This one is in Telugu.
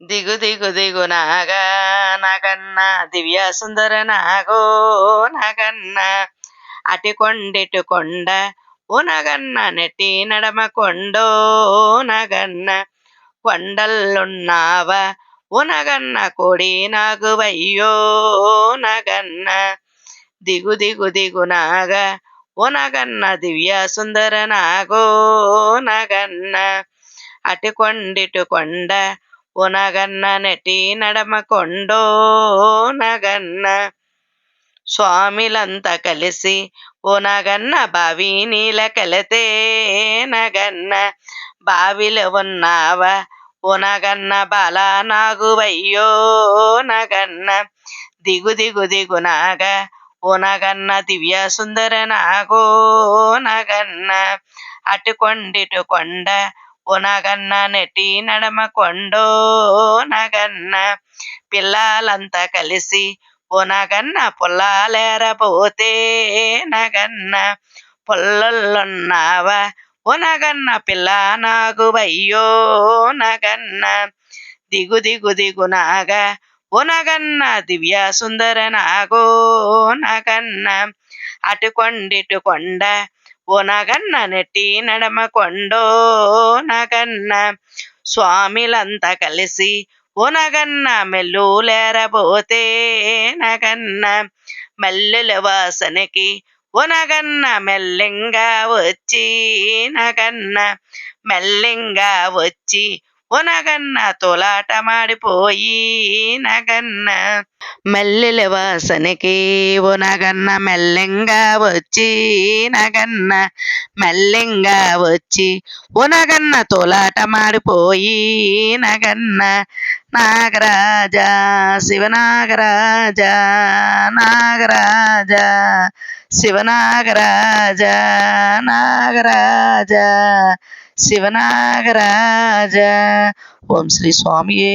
దిగు దిగు దిగు నాగా నాగన్న దివ్య సుందర నాగో నాగన్న. అటు కొండెటు కొండ ఓ నాగన్న నెట్టి నడమ కొండో నాగన్న. కొండల్లున్నావా ఓ నాగన్న కోడి నాగువయ్యో నాగన్న. దిగు దిగు దిగు నాగా ఓ నాగన్న దివ్య సుందర నాగో నాగన్న. అటు కొండిటు కొండ ఉనగన్న నగన్న నెటి నడమ నగన్న స్వామిలంతా కలిసి ఉనగన్న బావి నీల కలితే నగన్న. బావిలో ఉన్నావా ఉనగన్న బాల నాగువయ్యో నగన్న. దిగు దిగు దిగు నాగ ఉనగన్న దివ్య సుందర నాగో నగన్న. అటు కొండిటు కొండ ఓ నగన్న నెటి నడమ కొండో నగన్న పిల్లలంతా కలిసి ఓ నగన్న పొల్లాలేరపోతే నగన్న పొల్లలున్నావా ఓ నగన్న పిల్ల నాగువయ్యో నగన్న దిగు దిగు దిగు నాగా. ఓ నగన్న దివ్య సుందర నాగో నగన్న. అటు కొండిటు కొండ ఓ నెట్టి నడమ కొండో నగన్న స్వామిలంతా కలిసి ఓ నగన్న మెల్లులేరబోతే నగన్న మల్లెల వాసనకి ఓ నగన్న మెల్లెంగా వచ్చి నగన్న మెల్లెంగా వచ్చి ఓ నగన్న తోలాట మాడిపోయి నగన్న మెల్లెల వాసనకి ఓ మెల్లెంగా వచ్చి నగన్న మెల్లెంగా వచ్చి ఓ నగన్న తోలాట మాడిపోయి నగన్న నాగరాజా శివనాగరాజా నాగరాజా శివనాగరాజా నాగరాజా శివనాగరాజ. ఓం శ్రీ స్వామియే.